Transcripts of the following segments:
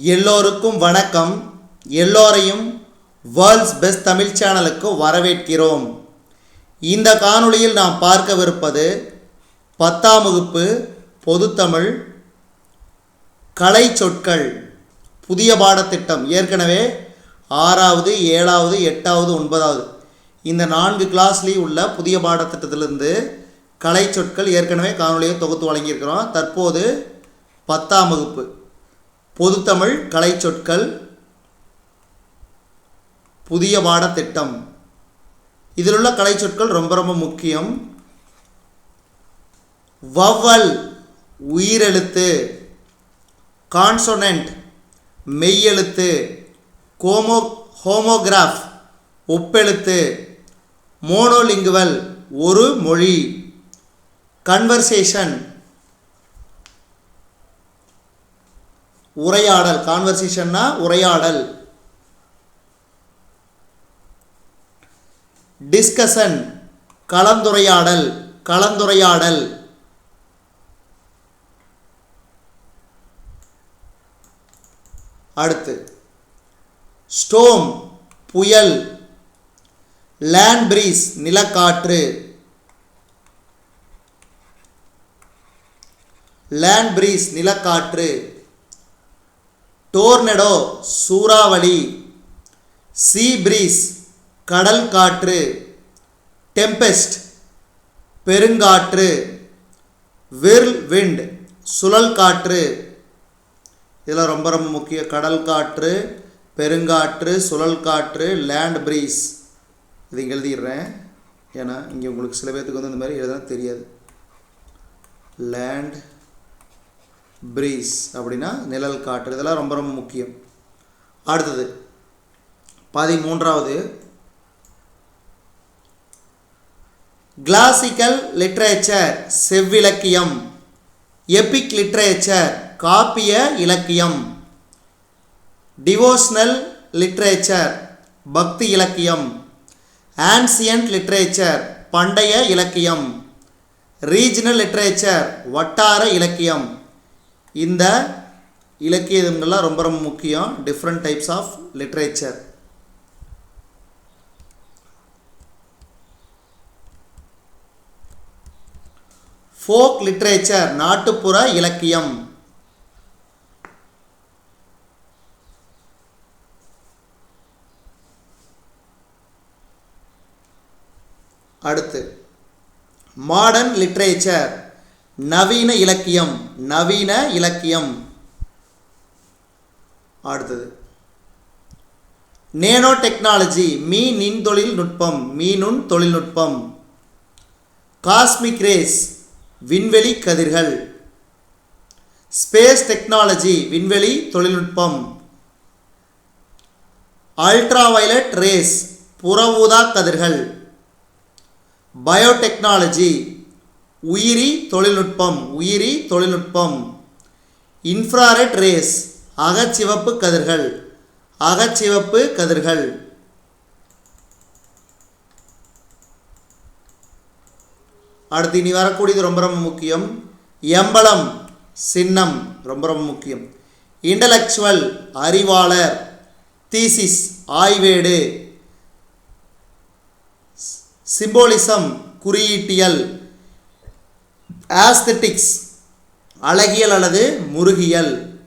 எல்லோருக்கும் வணக்கம். எல்லோரையும் வேர்ல்ட்ஸ் பெஸ்ட் தமிழ் சேனலுக்கு வரவேற்கிறோம். இந்த காணொளியில் நாம் பார்க்கவிருப்பது பத்தாம் வகுப்பு பொதுத்தமிழ் கலை சொற்கள் புதிய பாடத்திட்டம். ஏற்கனவே ஆறாவது ஏழாவது எட்டாவது ஒன்பதாவது இந்த நான்கு கிளாஸ்லேயும் உள்ள புதிய பாடத்திட்டத்திலிருந்து கலை சொற்கள் ஏற்கனவே காணொலியை தொகுத்து வழங்கியிருக்கிறோம். தற்போது பத்தாம் வகுப்பு. பொதுத்தமிழ் கலை சொற்கள் புதிய பாடத்திட்டம். இதில் உள்ள கலை சொற்கள் ரொம்ப ரொம்ப முக்கியம். வவ்வல் உயிரெழுத்து கான்சொனன்ட் மெய்யெழுத்து கோமோ ஹோமோகிராஃப் ஒப்பெழுத்து மோனோலிங்குவல் ஒரு மொழி. கன்வர்சேஷன் உரையாடல் கான்வர்சேஷன்னா உரையாடல். டிஸ்கஷன் கலந்துரையாடல் கலந்துரையாடல். அடுத்து ஸ்டோம் புயல் லேண்ட் பிரீஸ் நிலக்காற்று. லேண்ட் பிரீஸ் நிலக்காற்று. டோர்னடோ சூறாவளி சீ பிரீஸ் கடல் காற்று டெம்பெஸ்ட் பெருங்காற்று விர்ல் விண்ட் சுழல் காற்று இதில் ரொம்ப ரொம்ப முக்கிய கடல் காற்று பெருங்காற்று சுழல் காற்று லேண்ட் பிரீஸ். இது இங்கே எழுதிடுறேன். ஏன்னா இங்கே உங்களுக்கு சில பேர்த்துக்கு வந்து இந்த மாதிரி எழுத தெரியாது. லேண்ட் ப்ரீஸ் அப்படின்னா நிழல் காற்று. இதெல்லாம் ரொம்ப ரொம்ப முக்கியம். அடுத்தது பதிமூன்றாவது கிளாசிக்கல் லிட்ரேச்சர் செவ்விலக்கியம் எபிக் லிட்ரேச்சர் காப்பிய இலக்கியம். டிவோஷனல் லிட்ரேச்சர் பக்தி இலக்கியம். ஆன்சியன்ட் லிட்ரேச்சர் பண்டைய இலக்கியம். ரீஜனல் லிட்ரேச்சர் வட்டார இலக்கியம். இந்த இலக்கியங்கள்லாம் ரொம்ப ரொம்ப முக்கியம். Different types of literature folk literature நாட்டுப்புற இலக்கியம். அடுத்து மாடர்ன் லிட்ரேச்சர் நவீன இலக்கியம் நவீன இலக்கியம். அடுத்தது. நேனோ டெக்னாலஜி மீனின் தொழில்நுட்பம் மீனுன் தொழில்நுட்பம் காஸ்மிக் ரேஸ் விண்வெளி கதிர்கள். ஸ்பேஸ் டெக்னாலஜி விண்வெளி தொழில்நுட்பம் அல்ட்ரா வயலட் ரேஸ் புற ஊதா கதிர்கள். பயோடெக்னாலஜி உயிரி தொழில்நுட்பம் உயிரி தொழில்நுட்பம். இன்ஃப்ராரெட் ரேஸ் அகச்சிவப்பு கதிர்கள் அகச்சிவப்பு கதிர்கள். அடுத்து இனி வரக்கூடியது ரொம்ப ரொம்ப முக்கியம். எம்பளம் சின்னம் ரொம்ப ரொம்ப முக்கியம். இன்டலெக்சுவல் அறிவாளர் தீசிஸ் ஆய்வேடு. சிம்போலிசம் குறியீட்டியல். ஆஸ்தட்டிக்ஸ் அழகியல் அல்லது முருகியல்.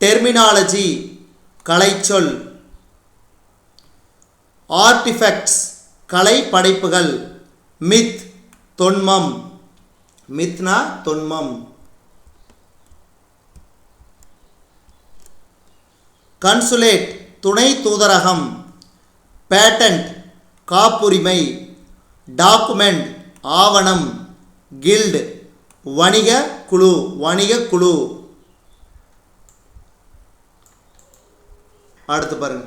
டெர்மினாலஜி கலைச்சொல். ஆர்டிஃபெக்ட்ஸ் கலை படைப்புகள். மித் தொன்மம். மித்னா தொன்மம். கன்சுலேட் துணை தூதரகம். பேட்டன்ட் காப்புரிமை. டாக்குமெண்ட் ஆவணம். கில்டு வணிக குழு வணிக குழு. அடுத்து பாருங்க.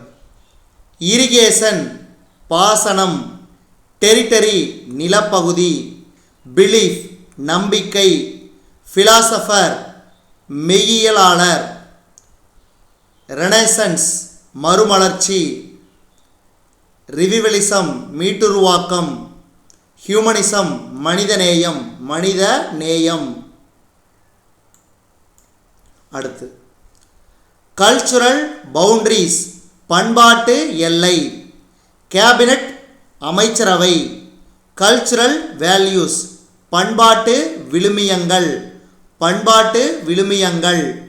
இரிகேஷன் பாசனம் டெரிட்டரி நிலப்பகுதி பிலீஃப் நம்பிக்கை ஃபிலாசபர் மெய்யியலாளர் ரெனசன்ஸ் மறுமலர்ச்சி ரிவிவலிசம் மீட்டுருவாக்கம் ஹியூமனிசம் மனிதநேயம் மனித நேயம் அடுத்து. கல்ச்சுரல் பவுண்ட்ரிஸ் பண்பாட்டு எல்லை. கேபினட் அமைச்சரவை. கல்ச்சுரல் வேல்யூஸ் பண்பாட்டு விழுமியங்கள். பண்பாட்டு விழுமியங்கள்.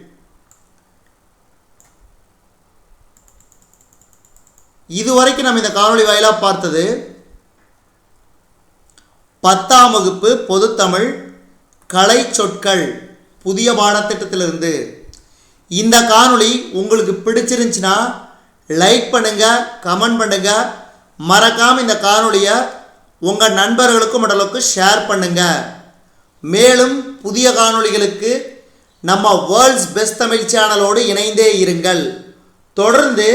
இதுவரைக்கும் நம்ம இந்த காணொலி வாயிலாக பார்த்தது பத்தாம் வகுப்பு பொதுத்தமிழ் கலை சொற்கள் புதிய பாடத்திட்டத்திலிருந்து. இந்த காணொளி உங்களுக்கு பிடிச்சிருந்துச்சுன்னா லைக் பண்ணுங்க கமெண்ட் பண்ணுங்க மறக்காம இந்த காணொளியை உங்கள் நண்பர்களுக்கும் மற்றளவுக்கு ஷேர் பண்ணுங்க. மேலும் புதிய காணொளிகளுக்கு நம்ம வேர்ல்ட்ஸ் பெஸ்ட் தமிழ் சேனலோடு இணைந்தே இருங்கள். தொடர்ந்து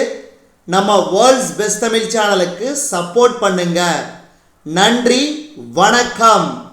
நம்ம வேர்ல்ட்ஸ் பெஸ்ட் தமிழ் சேனலுக்கு சப்போர்ட் பண்ணுங்க. நன்றி வணக்கம்.